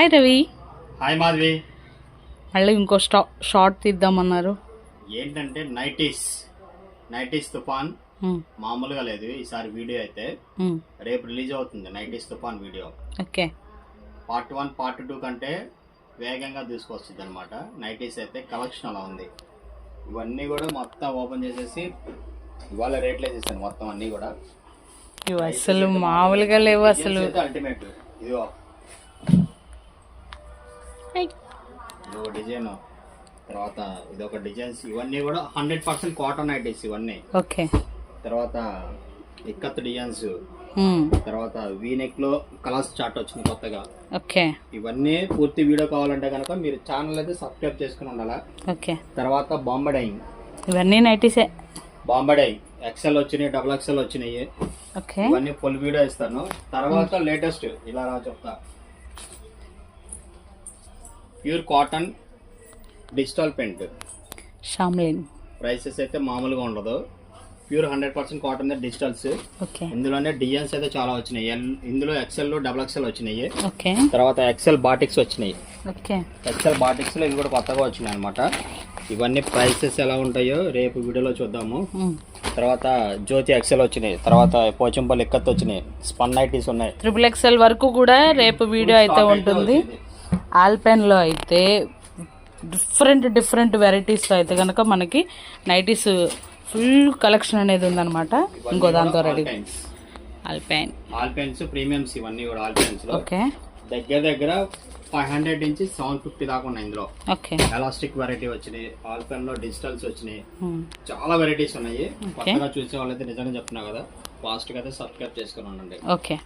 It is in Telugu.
హాయ్ రవి హాయ్ మాధవి మళ్ళీ ఇంకో స్టా షార్ట్ తీద్దామన్నారు. ఏంటంటే నైటీస్ నైటీస్ తుఫాన్ ఉమ్, మామూలుగా లేదు. ఈసారి వీడియో అయితే ఉమ్, రేపు రిలీజ్ అవుతుంది నైటీస్ తుఫాన్ video. Okay. Part one part two కంటే వేగంగా తీసుకొస్తుంది అనమాట నైటీస్ అయితే కలెక్షన్ అలా ఉంది. ఇవన్నీ కూడా మొత్తం ఓపెన్ చేసేసి ఇవాళ రేట్లు వేసేసాను మొత్తం అన్నీ కూడా. ఇవి అసలు మామూలుగా లేవు అసలు. అల్టిమేట్ ఇదిగో. ఇదో డిజైన్. తర్వాత ఇదొక డిజైన్స్ ఇవన్నీ కూడా హండ్రెడ్ పర్సెంట్ కాటన్ నైటీస్ ఇవన్నీ. ఓకే తర్వాత ఇక్కత్ డిజైన్స్. ఉమ్, తర్వాత వీనెక్లో కలర్స్ చార్ట్ వచ్చింది కొత్తగా. ఓకే ఇవన్నీ పూర్తి వీడియో కావాలంటే కనుక మీరు ఛానల్ అయితే సబ్స్క్రైబ్ చేసుకుని ఉండాలా? ఓకే తర్వాత బాంబడైంగ్ ఇవన్నీ నైటీసే. బాంబడై ఎక్సెల్ వచ్చినాయి డబుల్ ఎక్సెల్ వచ్చినాయి. ఓకే ఇవన్నీ ఫుల్ వీడియో ఇస్తాను. తర్వాత లేటెస్ట్ ఇలా రా చెప్తా. ప్యూర్ కాటన్ డిజిటల్ పెయింట్ షామ్లిన్. ప్రైసెస్ అయితే మామూలుగా ఉండదు. Pure hundred percent cotton digitals. ఇందులోనే డిజైన్స్ అయితే చాలా వచ్చినాయి. ఇందులో ఎక్సెల్ డబుల్ ఎక్సెల్ వచ్చినాయి. ఓకే. తర్వాత ఎక్సెల్ బాటిక్స్ వచ్చినాయి. ఓకే. ఎక్సెల్ బాటిక్స్లో ఇవి కూడా కొత్తగా వచ్చినాయి అనమాట ఇవన్నీ ప్రైసెస్ ఎలా ఉంటాయో రేపు వీడియోలో చూద్దాము. తర్వాత జ్యోతి ఎక్సెల్ వచ్చినాయి. తర్వాత పోచంపల్లి ఎక్కత్ వచ్చినాయి. స్పన్ నైటీస్ ఉన్నాయి. ట్రిపుల్ ఎక్స్ఎల్ వరకు కూడా రేపు వీడియో అయితే ఉంటుంది. ఆల్పెన్లో అయితే డిఫరెంట్ డిఫరెంట్ వెరైటీస్లో అయితే కనుక మనకి నైటీస్ ఫుల్ కలెక్షన్ అనేది ఉందన్నమాట. ఇంకో దాంతో రెడీ ఆల్పెన్. ఆల్ పెన్స్ ప్రీమియమ్స్ ఇవన్నీ కూడా ఆల్ పెన్స్లో. ఓకే. దగ్గర దగ్గర ఫైవ్ హండ్రెడ్ నుంచి సెవెన్ ఫిఫ్టీ దాకా ఉన్నాయి ఇందులో. ఓకే. ఎలాస్టిక్ వెరైటీ వచ్చినాయి ఆల్ పెన్లో డిజిటల్స్ వచ్చినాయి. చాలా వెరైటీస్ ఉన్నాయి. కొత్తగా చూసే వాళ్ళైతే నిజంగా చెప్తున్నా కదా ఫాస్ట్గా అయితే సబ్స్క్రైబ్ చేసుకుని ఉండండి. ఓకే.